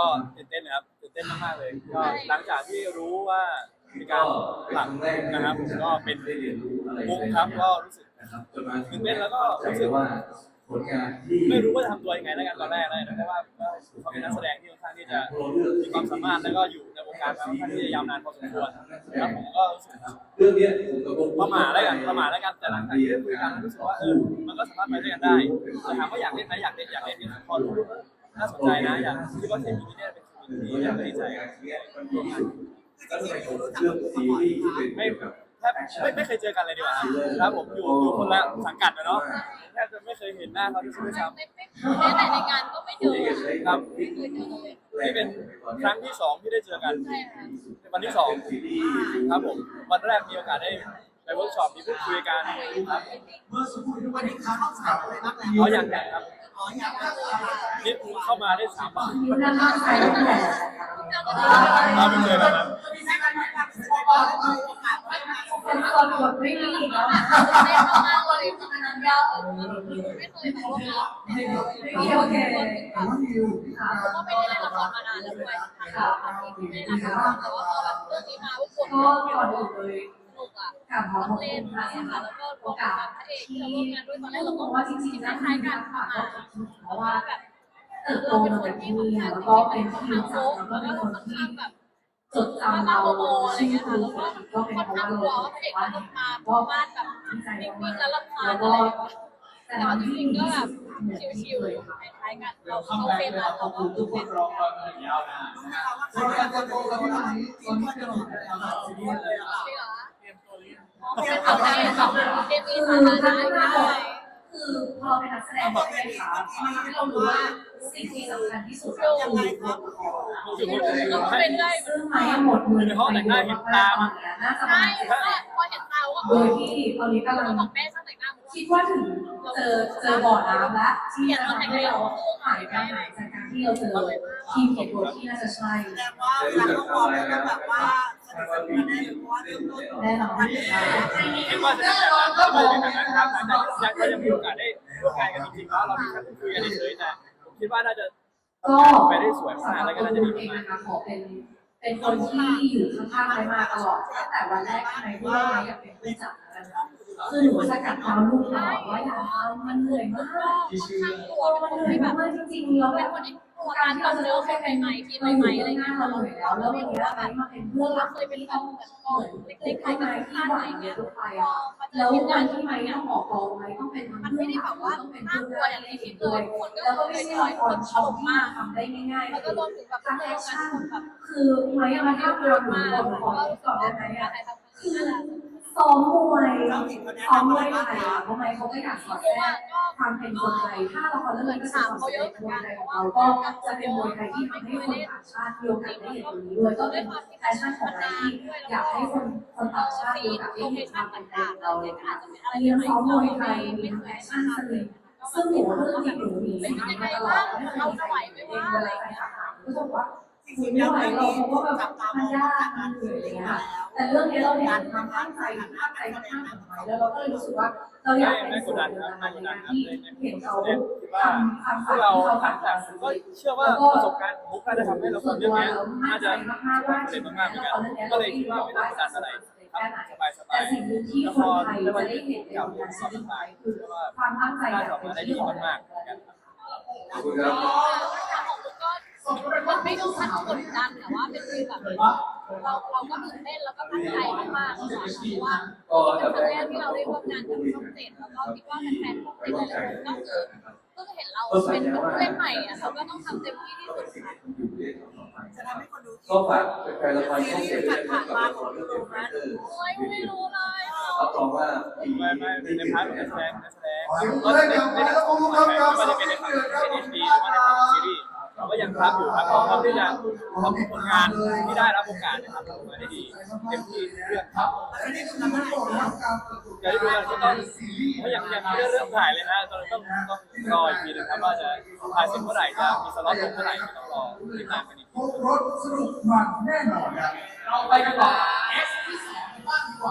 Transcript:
ก็ตื่นเต้นนะครับตื่นเต้นมากๆเลยก็หลังจากที่รู้ว่ามีการหลักนะครับผมก็เป็นมุกครับก็รู้สึกนะครับจนมาถึตื่งนเต้นแล้วก็รู้สึกว่าผลงานที่ไม่รู้ว่าจะทำตัวยังไงแล้วกันตอนแรกเลยนะเพราะว่าก็เขาเป็นนักแสดงที่ค่อนข้างที่จะมีความสามารถแล้วก็อยู่ในวงการมาค่อนข้างที่จะยาวนานพอสมควรแล้วผมก็รู้สึกเรื่องเนี้ยผมกับวงประมาทแล้วกันประมาทแล้วกันแต่หลังจากที่ได้คุยกันรู้สึกว่าเออมันก็สามารถไปด้วยกันได้แต่ถามว่าอยากเล่นไหมอยากเล่นอยากเล่นที่พอรู้ว่า น่าสนใจนะอยากคิดว่าเคมีนี้เนี่ยเป็นเคมีที่อยากดีใจก็เลยเรื่องซีรีส์ที่เป็นไม่เกี่ยวกับแทบไม่ไม่เคยเจอกันเลยดีกว่าครับผมอยู่อยู่คนละสังกัดนะเนาะแทบจะไม่เคยเห็นหน้าเขาที่สุดไม่ซ้ไม่ไม่แม้แต่ในงานก็ไม่เจอครับไม่เคยเจอเลยำนี่เป็นครั้งที่สองที่ได้เจอกันใช่ค่ะเป็นวันที่สองซีรีส์ครับผมวันแรกมีโอกาสได้ไปเวิร์กช็อปมีพูดคุยกันครับเมื่อสักครู่นี้วันนี้เขาเข้าฉากอะไรบ้างแล้วเขาอยากแต่งครับ อ๋ออยากได้อะไรนี่เข้ามาได้สามบาทนิ้วด้านล่างซ้ายนั่นแหละเจอกันเราไปเจอกันนะมีแค่การทำสปอร์ตได้ไหมโอกาสไม่มาเป็นคนกดไม่มีอีกแล้วอะเต้นมากเลยตอนนั้นยาวไม่เคยแบบว่าไม่มีโอเคผมว่ามิวค่ะผมก็ไม่ได้เล่นละครมานานแล้วด้วยค่ะไม่ได้เล่นละครแต่ว่าพอแบบเรื่องนี้มาปุ๊บก็ก่อนอื่นเลยส นุกอะกลับขอต้บองคุเล่นณนะนะคะคะแล้วก็โอโอกาาสสพระเอกที่ที่เราร่วมงานด้วยตอนแรกเราบก็อกว่าจริงๆคแล้วล้ายๆกันค่ะประมาณเพราะว่าแบบเติบโตเราเป็นมาคนจากที่ที่ค่อนนี่ข้างแล้วที่ก็เป็เป็นนค่อนที่ข้างรู้โซจักฟแล้วก็แล้วเป็นก็คนค่อนที่ข้างแบบจดจำเราบ้าๆบอๆอะไรเงี้ยค่ะแล้วก็ก็เป็นค่อนเพราะข้างว่ากลัวว่าพระเอกเขาจะมาประมาณแบบนิ่งๆแล้วรำคาญอะไรอย่างเงี้ยแต่ว่าจริงๆก็แบบชิวๆคล้ายๆกันเราเขาเฟรมเราเราก็คือเป็นยาวนานใช้การจะโตแล้วที่ไหนตอนที่เราทำซีรีส์เลยอะ จริงเหรอ เป็นเขาได้เดมีสาธารณะได้คือพอเป็นนักแสดงใช่ไหมคะให้เรารู้ว่าสิ่งที่สำคัญที่สุดคือตัวละครคือไม่ผมรู้ก็เป็นได้ซึ่งไม่หมดมือน่าจะใช่มาเพราะว่าพอเห็นตาว่าโดยที่ตอนนี้กำลังบอกแม่ช่างแต่งหน้าคิดว่าถึงเจอเจอบ่อน้ำล้วที่จะทำให้เราหายไปจากการที่เราเจอทีมเขียนบทที่น่าจะใช่แสดงว่าหลังต้องมองแล้วแบบว่า แน่นอนคิดว่าจะเป็นแบบนั้นคิดว่าจะเป็นแบบนั้นครับหลังจากที่ยังมีโอกาสได้ร่วมงานกันจริงๆแล้วเรามีแค่พูดคุยกันเฉยๆแต่ผมคิดว่าน่าจะก็ไปได้สวยมากแล้วก็น่าจะดีมากขอเป็นเป็นคนที่อยู่ข้างๆไปมาตลอดตั้งแต่วันแรกที่ไหนที่ว่าอยากเป็นผู้จัดกันคือหนูจะกัดเท้าลูกตลอดว่าอย่าทำมันเหนื่อยมากตัวมันเหนื่อยมากจริงๆแล้วเป็นคนที่ การที่เราเจอใครใหม่ๆที่ใหม่ๆอะไรเงี้ยเราเบื่อยแล้วแล้ววันนี้อะไรมาเป็นเพื่อนเราเคยเป็นกองแบบกองเล็กๆคล้ายกับท่านอะไรเงี้ยพอมาเจแล้อวทีมงานที่ใหม่ม่ต้องออกกองไหมต้องเป็นมันไม่ได้แบบว่าต้องเป็นน่ากลัวอย่างที่คิดเลยทุกคนก็แล้วก็เคไม่ยใช่จอยละครนช่องชมที่มากทำได้ง่ายๆแล้วก็รวมถึงแบบทั้งเจแออคชั่นคนแบบคือไม่เอามาที่เรามากขอเพขอราะว่าก่อนได้ไหมการอะถ่ายทำคือ ซ้อมมวยซ้อมมวยไทยทำไมเขาก็อยากสอดแทรกความเป็นคนไทย ถ้าเราคนเรื่องนี้ก็จะสอนเสด็จมวยไทยของเราก็จะเป็นมวยไทยที่ทำให้คนต่างชาติมีโอกาสได้เห็นตรงนี้ด้วยก็เป็นแฟชั่นของเราที่อยากให้คนคนต่างชาติมีสีโอกาสโลได้เคเห็นคชั่วานมตเป็นไทย่างของๆเราเราเลเนี่ยยค่ะอาจจะเป็นอะไรเรียนใหม่ซ้อมๆมเราวยไม่ไทยไม่มีเคแฟยชั่นสลิงซึ่ซึ่งงหหนูนูก็เรื่องแบนี้บหนูมีเป็นมายังไงตลอบ้าดงไม่เคเรายจะไหวไหมเอว่างเวอะไรลาใครเงี้ย คุณไม่ไหวเราเพราะว่าแบบมันยากมันเหนื่อยอะไรเงี้ยแต่เรื่องนี้เราเห็นความตั้งใจความตั้งใจมากๆของไม้แล้วเราก็เลยรู้สึกว่าเราอยากไม่เป็นส่วนหนึ่งครับในไม่กดดันที่เห็นเขาทำความฝันที่เขาทำจากก็เชื่อว่าประสบการณ์มุกน่าจะทำให้เราคนเรื่องนี้น่าจะประสบความสำเร็จมากๆเหมือนกันก็เลยคิดว่าไม่ต้องกดดันอะไรสบายสบาแต่สิ่งหนึ่งที่คนไทยจะได้เห็นในการสซีอบรีส์สายคือความตั้งใจน่าจะออกมาได้ดีมากๆกันครับ ไม่ต้องขั้นกดดันแต่ว่าเป็นฟีลแบบเราเราก็ตื่นเต้นแล้วก็ตั้งใจมากๆค่ะเพราะว่าเป็นครั้งแรกที่เราได้ร่วมงานกับช่องเจ็ดแล้วก็คิดว่าแฟนๆช่องเจ็ดหลายๆคนก็คือเพิ่งเห็นเราเป็นผู้เล่นใหม่อะเราก็ต้องทำเต็มที่ที่สุดค่ะจะทำให้คนดูก็ฝากแฟนละครช่องเจ็ดด้วยนะครับกับละครเรื่องเอ็มไฟเตอร์โอ้ยไม่รู้เลยรับรองว่าปีไม่นี้ไม่ในพาร์ทของนักแสดงนักแสดงก็จะเป็นในทั้งสองฝ่ายไม่ว่าจะเป็นในฝั่งของเอ็นดีหรือว่าในฝั่งของซีรีส์เราก็ ยังรับอยู่ครับพร้อมที่จะทำผลงานที่ได้รับโอกาสนะครับมาได้ดีเต็มที่เรื่องครับอันนี้คือทำอะไรนะอย่าได้ดูกันก็ต้องเพราะยังยังไม่ได้เริ่มถ่ายเลยนะต้องต้องต้องรออีกทีนึงครับว่าจะถ่ายเสร็จเมื่อไหร่จะมีสล็อตลงเมื่อไหร่ต้องรอติดตามกันอีกรบรถสนุกมันแน่นอนครับเราไปกันต่อ S ที่สองกันบ้างดีกว่า